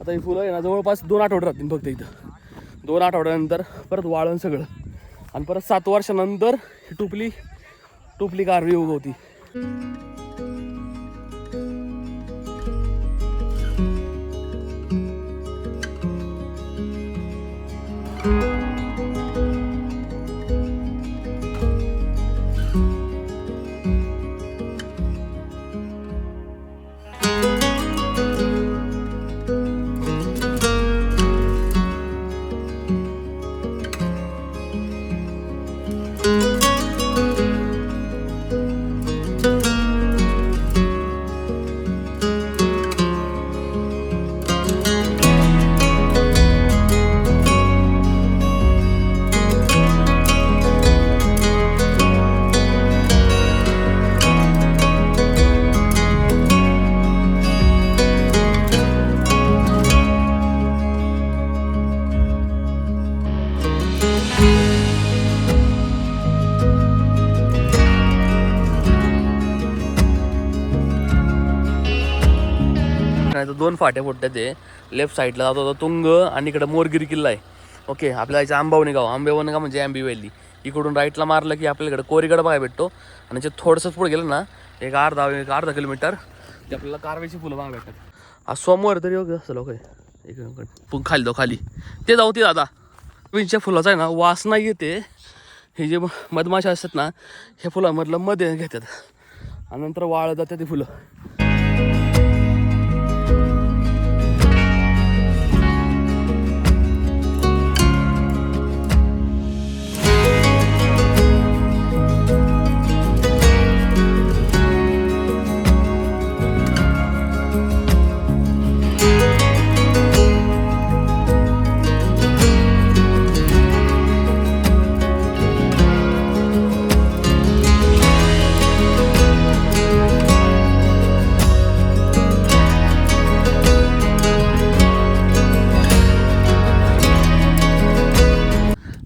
आता ही फुलं आहे ना जवळपास दोन आठवडे राहतील फक्त इथं. दोन आठवड्यानंतर परत वाळण सगळं. आणि परत सात वर्षानंतर ही टुपली टुपली कारवी उगवती. नाही तर दोन फाट्या फुटतात ते. लेफ्ट साईडला जातो आता तुंग आणि इकडं मोरगिरी किल्ला आहे. ओके आपल्या यायचं आंबावणी गाव आंबेवणी गाव म्हणजे आंबी वॅली इकडून राईटला मारलं की आपल्याकडे कोरीगड बघायला भेटतो. आणि जे थोडंसंच पुढे गेलं ना एक अर्धा एक अर्धा किलोमीटर ते आपल्याला कारवेची फुलं बघायला भेटतात. आज सोमवार तरी योग असं लोक एक खाली दो खाली. ते जाऊ ते दादा. विंच्या फुलाचा आहे ना वास नाही येते. हे जे मधमाशा असतात ना हे फुलामधलं मध्ये घेतात. आणि नंतर वाळत जातात ते फुलं.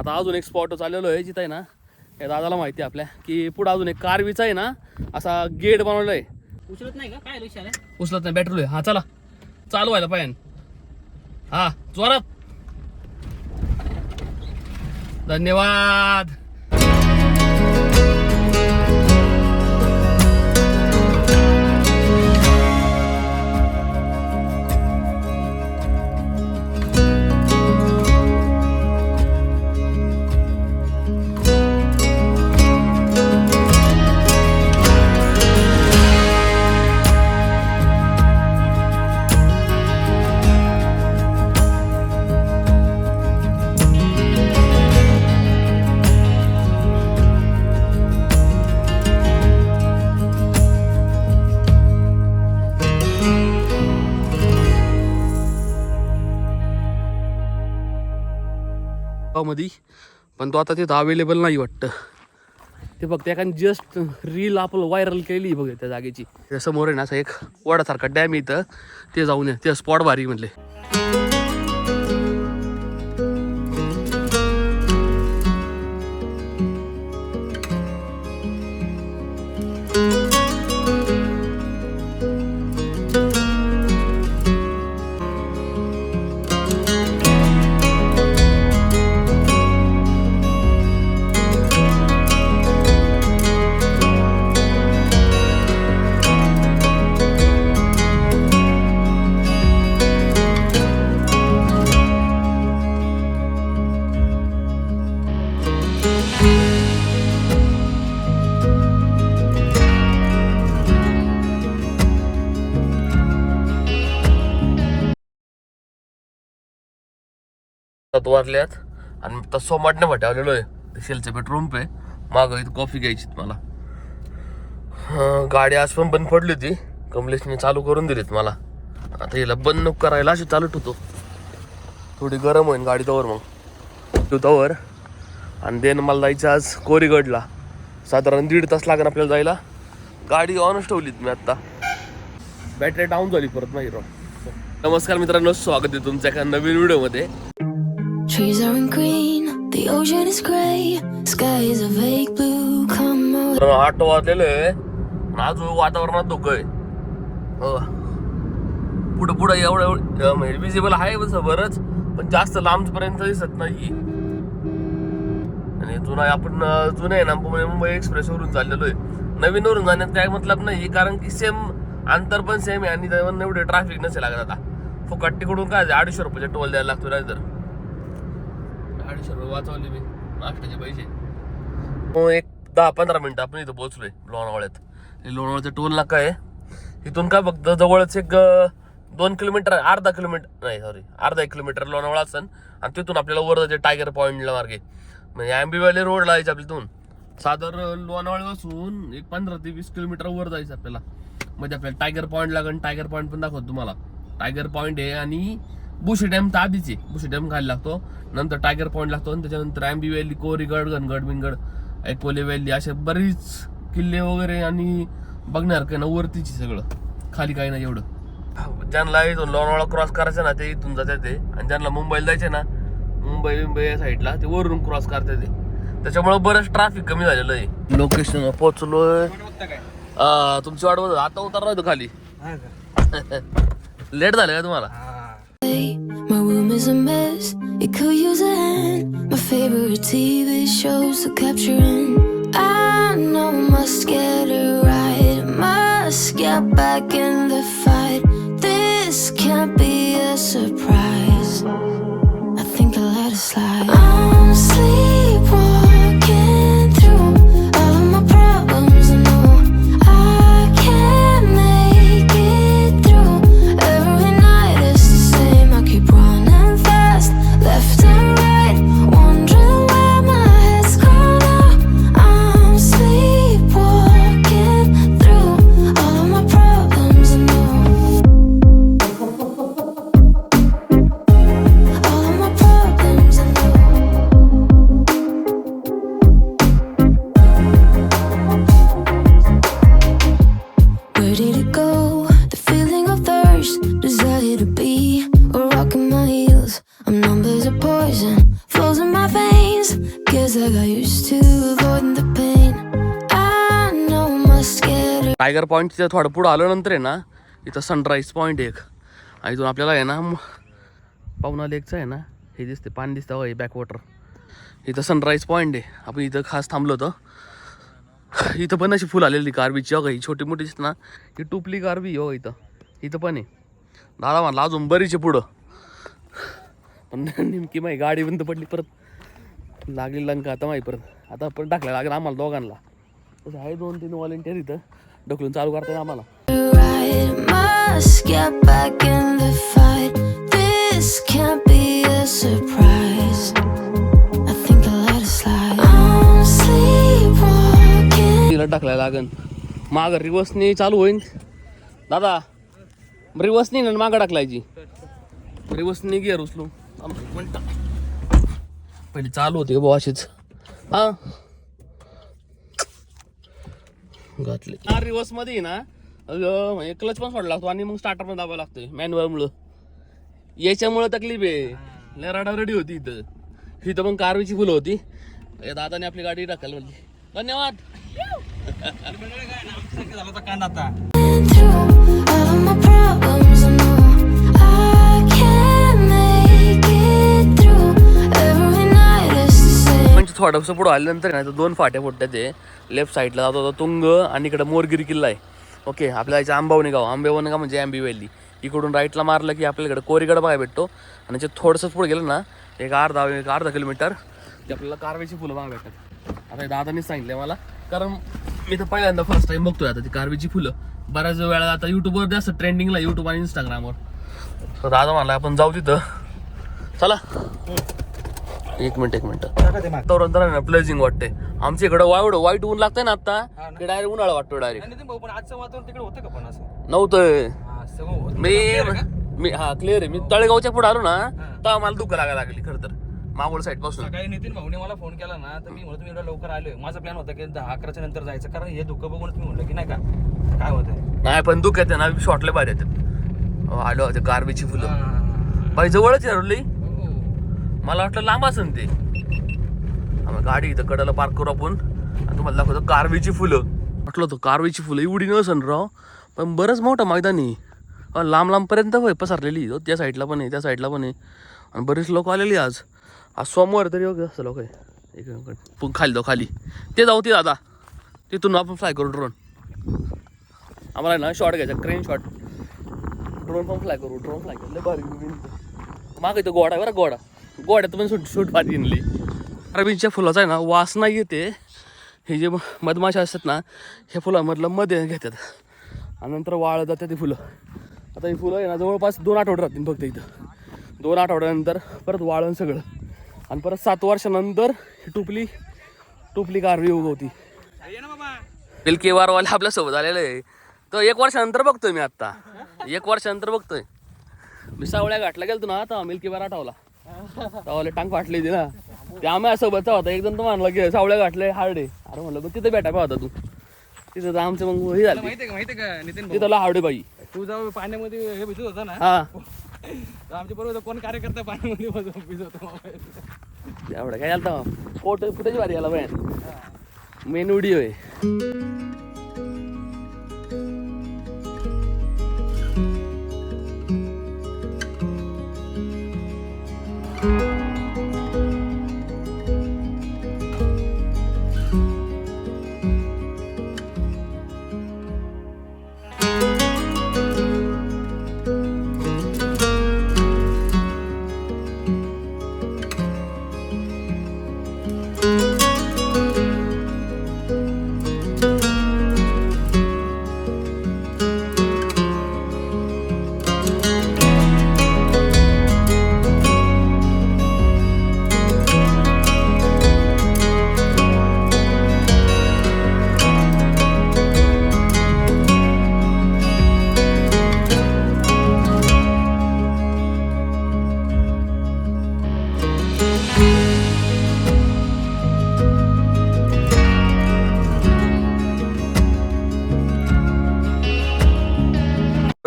आता अजून एक स्पॉट चाललेलो आहे जिथं आहे ना या दादाला माहिती आहे आपल्या की पुढं अजून एक कारवीचा आहे ना असा गेट बनवला आहे. उचलत नाही का? काय लक्षात आहे उचलत नाही बॅटरी हा चला. चालू व्हायला पाहिजे. हा जोरात. धन्यवाद. मध्ये. पण तो आता तिथं अवेलेबल नाही वाटतं. ते फक्त एखादी जस्ट रील आपलं व्हायरल केली बघ त्या जागेची. समोर आहे ना असं एक वडासारखा डॅम इथं. ते जाऊन या. ते स्पॉट भारी म्हणले. सात आणि आता सोमाटने भटावलेलो आहे. शेलचं बेडरूम पे मागं इथं कॉफी घ्यायची मला. गाडी आज पण बंद पडली होती. कमलेशने चालू करून दिलीत मला. आता हिला बंद नको करायला अशी चालू ठेवतो थोडी गरम होईल गाडी तवर मग. तवर. आणि देन मला जायचं आज कोरीगडला. साधारण दीड तास लागेल आपल्याला जायला. गाडी ऑनच ठेवलीत मी आत्ता. बॅटरी डाऊन झाली परत नाही नमस्कार मित्रांनो स्वागत आहे तुमच्या एका नवीन व्हिडिओमध्ये. Trees aren't green, the ocean is gray, sky is a vague blue. Come away. तर आठ वाजलेले आज वातावरणात धोकं आहे हो. पुढं पुढं एवढं म्हणजे विजिबल आहे बस बरंच पण जास्त लांबपर्यंत दिसत नाही आणि जुना आपण जुने आहे ना पुणे मुंबई एक्सप्रेस वरून चाललेलो आहे नवीन वरून जाण्यात काय मतलब नाही कारण की सेम अंतर पण सेम आहे आणि एवढे ट्रॅफिक नसेल लागत आता फुकट तिकडून काय अडीचशे रुपयाचे टोल द्यायला लागतो नाही तर अडीचशे रुपये वाचवले मी. नाश्त्याचे पैसे. एक दहा पंधरा मिनिटं आपण इथं पोहोचलोय लोणावळ्यात. लोणावळ्याचा टोल नाका आहे. इथून काय फक्त जवळच एक दोन किलोमीटर अर्धा किलोमीटर नाही सॉरी अर्धा एक किलोमीटर लोणावळा असन. आणि तिथून आपल्याला वर टायगर पॉईंटला मार्गे. म्हणजे आंबेवाली रोडला जायचं आपल्या इथून साधारण लोणावळ्यापासून एक पंधरा ते वीस किलोमीटर वर जायचं आपल्याला. म्हणजे आपल्याला टायगर पॉईंट लागेल टायगर पॉईंट पण दाखवतो तुम्हाला. टायगर पॉईंट आहे आणि बुशी डॅम तर आधीच. आहे बुशी डॅम खायला लागतो. नंतर टायगर पॉईंट लागतो. आणि त्याच्यानंतर आंबी व्हॅली कोरीगड गणगड बिनगड ऐकोले व्हॅली असे बरीच किल्ले वगैरे आणि बघण्यासारखं आहे ना वरतीच सगळं. खाली काही नाही एवढं. ज्यांना इथून लोणावळा क्रॉस करायचं ना ते इथून जाते ते. आणि ज्यांना मुंबईला जायचे ना मुंबई मुंबई या साईडला ते वरून क्रॉस करते ते. त्याच्यामुळे बरंच ट्रॅफिक कमी झालेलं आहे. लोकेशन पोहोचलोय. आ, तुमची वाट बघ आता उतरणार होतो खाली. लेट झालं का तुम्हाला? Room is a mess, it could use a hand. My favorite TV shows are capturing. I know I must get it right, must get back in the tiger point तिथं थोडं पुढं आल्यानंतर आहे ना इथं सनराईज पॉईंट एक. आणि इथून आपल्याला आहे ना पाहुणा लेकचं आहे ना हे दिसते पाणी दिसतं हो हे बॅकवॉटर इथं सनराईज पॉईंट आहे. आपण इथं खास थांबलो होतो. इथं पण अशी फुल आलेली गारबीची अगं ही छोटी मोठी दिसते ना ही टुपली गारबी हो इथं. इथं पण आहे. दादा म्हणला अजून बरीच आहे पुढं. पण नेमकी माही गाडी बंद पडली परत. लागली लंका आता माही परत. आता पण टाकला लागेल आम्हाला दोघांना. तसं आहे दोन तीन व्हॉलेंटियर इथं. ढकलून चालू करतात आम्हाला. तिला टाकलाय लागन. माग रिवर्सनी चालू होईन. दादा रिवर्सनी ना मागं टाकलायची रिवर्सनी गिअर उचलू मिनिटं. पहिले चालू होते बुवा अशीच? हा? घातले. रिवर्समध्ये ना अगं, म्हणजे क्लच पण सोडला लागतो आणि मग स्टार्टर पण दाबावं लागतोय मॅन्युअल मुळे. याच्यामुळे तकलीफ आहे. लय रडारडी होती इथं. इथं पण कारवीची फुलं होती. या दादाने आपली गाडी टाकायला म्हणली. धन्यवाद. through all थोडंसं पुढं आल्यानंतर नाही तर दोन फाट्या फुटतात ते लेफ्ट साईडला जातो होता तुंग आणि इकडं मोरगिरी किल्ला आहे. ओके आपल्या जायचं आंबावणी गाव आंबेवणी गाव म्हणजे आंबी व्हॅली इकडून राईटला मारलं की आपल्याकडे कोरीगड बघायला भेटतो. आणि जे थोडंसं पुढे गेलं ना एक अर्धा एक अर्धा किलोमीटर ते आपल्याला कारवेची फुलं बघायला भेटतात. आता हे सांगितलं मला कारण मी तर पहिल्यांदा फर्स्ट टाइम बघतोय आता ती कारवेची फुलं. बऱ्याच वेळा आता युट्यूबवर जास्त ट्रेंडिंगला युट्यूब आणि इंस्टाग्रामवर तर दादा म्हणला आपण जाऊ तिथं. चला. एक मिनिट एक मिनिट. वातावरण तर प्लेझिंग वाटते आमच्या इकडं वाईट वाईट ऊन लागतंय ना आता की डायरेक्ट उन्हाळा वाटतो डायरेक्ट आजचं वातावरण तिकडे होतं का पण असं? नव्हतं. मी मी हा क्लिअर आहे. मी तळेगावच्या पुढे आलो ना तेव्हा मला दुःख लागायला लागली खरं तर. मावळ साईडपासून. सकाळी नितीन भाऊने मला फोन केला ना तर मी म्हणतो मी एवढं लवकर आलोय. माझा प्लॅन होता की दहा अकराच्या नंतर जायचं कारण हे धुकं बघूनच मी म्हणलं की नाही का काय होत आहे नाही पण दुःख येते ना शॉर्टले येतात. अहो, आलो होते कारवीची फुलं. बाई जवळच हरवली मला वाटलं लांब असेल ते. आम्ही गाडी इथं कडाला पार्क करू आपण. आणि तुम्हाला दाखवतो कारवीची फुलं. म्हटलं होतं कारवीची फुलं एवढी नसन राव. पण बरंच मोठं मैदानी लांब लांबपर्यंत होय पसरलेली. हो, त्या साईडला पण आहे त्या साईडला पण आहे. आणि बरेच लोक आलेली आज. आज सोमवार तरी वगैरे असं लोक आहे. एक खाली जाऊ खाली. ते जाऊ ते दादा. तिथून आपण फ्लाय करू ड्रोन आम्हाला ना शॉट घ्यायचा क्रेन शॉट ड्रोन पण फ्लाय करू ड्रोन फ्लाय केलं भारी माग तो गोडा आहे बरं गोडा. गोड्यात पण सुट शूट भारी गिनली अरबीच्या फुलाचा आहे ना वास नाही येते. हे जे मधमाशा असतात ना ह्या फुलामधलं मध्ये घेतात. आणि नंतर वाळत जातात ती फुलं. आता ही फुलं आहे ना जवळपास दोन आठवडे राहतील फक्त इथं. दोन आठवड्यानंतर परत वाळण सगळं. आणि परत सात वर्षानंतर ही टुपली टुपली कारवी उगवती. ये बाबा वारवाले आपल्यासोबत आलेलं आहे. तो एक वर्षानंतर बघतोय मी आत्ता एक वर्षानंतर बघतोय. मी सावळ्या घाटला गेलतो ना आता मिल्की बार आठवला. सावले टांग फाटली होती ना. ते आम्ही सोबतचा होता. एकदम तो मानला की सावळ्या घाटले हार्डे अरे म्हणलं बघ तिथे भेटा होता तू? तिथं तर आमचं मग हे झालं. माहितीये का माहितीये का नितीन भाऊ? तिथं हावडे बाई. तू जेव्हा पाण्यामध्ये हे भिजत होता ना? हा. तर आमच्या बरोबर कोण कार्यकर्ता पाण्यामध्ये बस- भिजत होता एवढं काय झालं फोटो फुटेज भारी आला बाय मेन व्हिडिओ आहे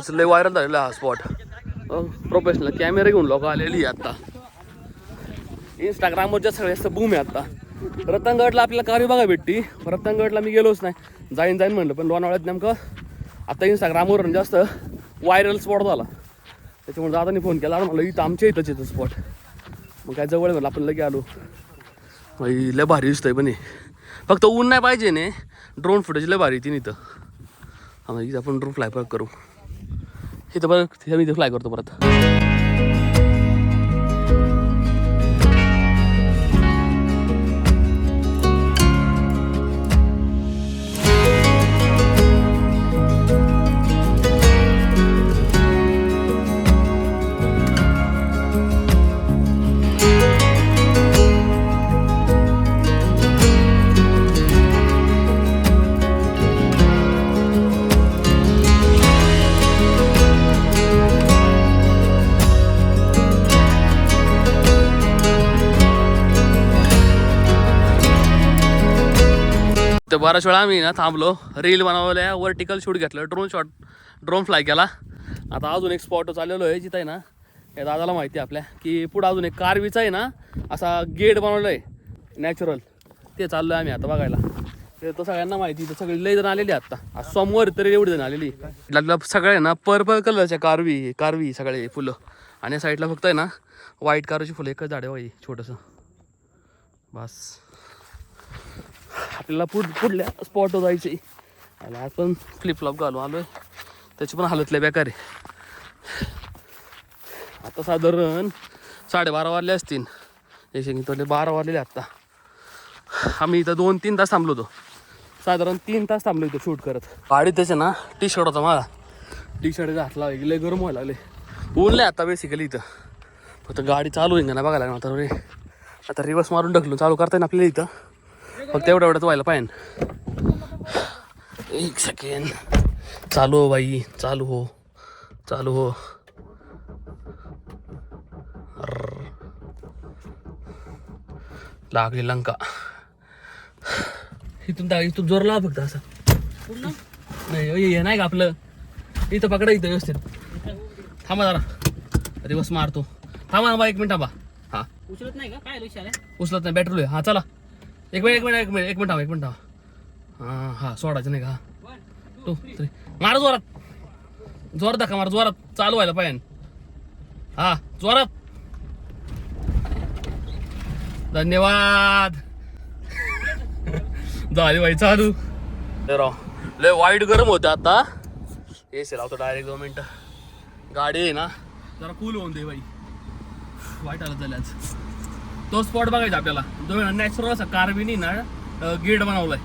खरंच लय व्हायरल झालेला हा स्पॉट प्रोफेशनल कॅमेरा घेऊन लोक आलेली आहे आता. इंस्टाग्रामवरच्या सगळ्यात बूम आहे आता. रतनगडला आपल्याला कार बघा भेटती. रतनगडला मी गेलोच नाही. जाईन जाईन म्हणलं पण लोणावळ्यात नेमकं आता इंस्टाग्रामवर जास्त व्हायरल स्पॉट झाला. त्याच्यामुळे दादानी फोन केला आणि म्हणलं इथं आमच्या इथंच येतं स्पॉट मग काय जवळ आहे म्हणलं आपण लगे आलो. भाई लय भारी दिसतंय पण हे. फक्त ऊन नाही पाहिजे ने. ड्रोन फुटेज लय भारी ती इथं. हा इथं आपण ड्रोन फ्लाय करू. इथं बरं तिथं मी इथं फ्लाय करतो परत बऱ्याच वेळा आम्ही ना थांबलो रील बनवल्या वर्टिकल शूट घेतलं ड्रोन शॉट ड्रोन फ्लाय केला. आता अजून एक स्पॉट चाललेलो आहे जिथं आहे ना या दादाला माहिती आहे आपल्या की पुढं अजून एक कारवीचा आहे ना असा गेट बनवलं आहे नॅचरल ते चाललो आहे आम्ही आता बघायला. ते तर सगळ्यांना माहिती तर सगळी लई जण आलेली आहे आता. आज सोमवार तरी एवढी जण आलेली आपल्याला सगळे ना पर्पल कलरच्या कारवी कारवी सगळे फुलं. आणि या साईडला फक्त आहे ना व्हाईट कारची फुलं एकच झाडे वाई छोटंसं. बस. आपल्याला पुढ पुढल्या स्पॉटवर जायचे आणि आज पण फ्लिपफ्लॉप घालू आलो आहे त्याची पण हालत लय बेकार आहे. आता साधारण साडेबारा वाजले असतील. एकशे तोले बारा वाजलेले आत्ता आम्ही इथं दोन तीन तास थांबलो होतो. साधारण तीन तास थांबलो इथं शूट करत. गाडी त्याचे ना टी शर्ट होता माझा टी शर्ट घातला लय गरम व्हायला लागले ऊन लय आता बेसिकली इथं. फक्त गाडी चालू होईल ना बघायला आता रे. आता रिवर्स मारून ढकलून चालू करता येईल आपल्याला इथं. फक्त एवढं एवढंच व्हायला पाहिजे एक सेकंड चालू हो बाई चालू हो चालू हो. लागली लंका. इथून इथून जोर लावा फक्त असं. नाही हे- हे नाही का आपलं? इथं पकडा इथं व्यवस्थित. थांबा जरा. रिवर्स मारतो. थांबा थांबा एक मिनिट थांबा. हा. उचलत नाही का? काय उचलत नाही बॅटरी हा चला. एक मिनिट एक मिनिट एक मिनिट एक मिनिट थांबा एक मिनिट हां हां सोडायचं नाही का? टू थ्री मार जोरात. जोरात धक्का मार जोरात. चालू व्हायला पाहिजे. हा जोरात. धन्यवाद. झाली बाई चालू. लय राव. लय वाईट गरम होतं आता. सी लावतो डायरेक्ट दोन मिनटं. गाडी आहे ना जरा कूल होऊन दे बाई. वाईट आलं झालं आज. तो स्पॉट बघायचा आपल्याला. जो नॅचरल असा कार्बिनी ना गेट बनवलाय.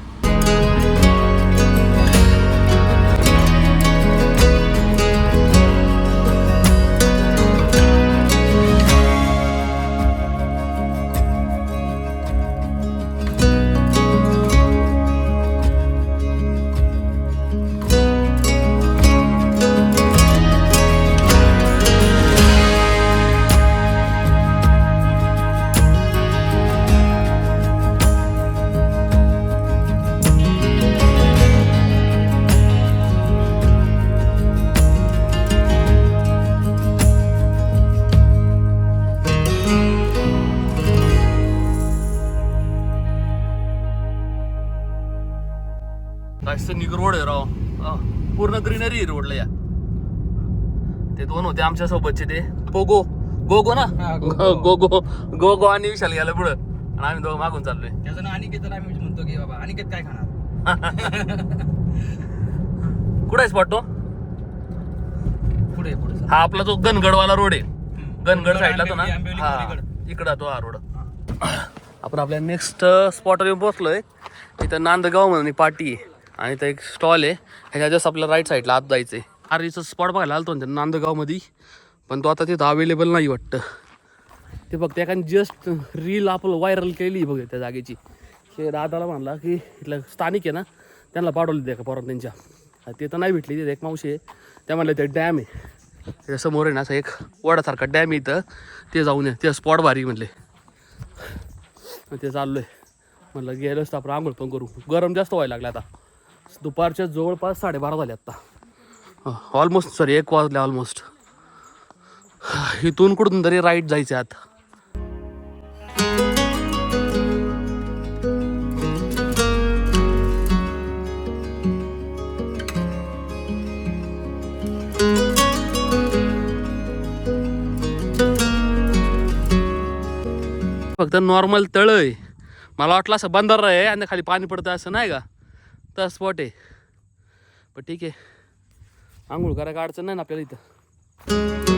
निग रोड आहे राव. पूर्ण ग्रीनरी आहे रोडला या. ते दोन होते आमच्या सोबतचे ते. पोगो गोगो ना? गोगो. गोगो. गोगो आणि विशाल गेला पुढं. आणि आम्ही दोघं मागून चाललोय. त्याचं नाव अनिकेत आम्ही म्हणतो की बाबा अनिकेत काय खाणार? कुठे आहे स्पॉट तो? पुढे पुढे हा आपला जो गनगडवाला रोड आहे. गनगड साईडला तो ना? हा. इकडं तो हा रोड. आपण आपल्या नेक्स्ट स्पॉटवर येऊन पोहोचलोय. इथं नांदगाव म्हणून पार्टी आहे. आणि इथं एक स्टॉल आहे. ह्याच्या जस्ट आपल्या राईट साईडला आत जायचं आहे आरीचं स्पॉट बघायला आलतो ना नांदगावमध्ये. पण तो आता तिथं अवेलेबल नाही वाटतं. ते बघ त्या जस्ट रील आपलं व्हायरल केली बघ त्या जागेची. हे दादाला म्हणला की इथलं स्थानिक आहे ना त्यांना पाठवली त्या का त्यांच्या. ते तर नाही भेटली तिथे एक मावशी आहे. त्या म्हणलं ते डॅम आहे. त्याच्यासमोर आहे ना असं एक वडासारखा डॅम आहे इथं. ते जाऊन ये. ते स्पॉट भारी म्हणले. ते चाललो आहे म्हणलं गेलोच तर आपण आंघोळ पण करू. गरम जास्त व्हायला लागला आता. दुपारच्या जवळपास साडेबारा झाले आत्ता. ऑलमोस्ट सॉरी एक वाजले ऑलमोस्ट इथून कुठून तरी राईट जायचे आता. फक्त नॉर्मल तळ आहे. मला वाटलं असं बंदर आहे आणि खाली पाणी पडतं असं नाही का? तर स्पॉट आहे. पण ठीक आहे. आंघोळ करायला अडचण नाही ना आपल्याला इथं.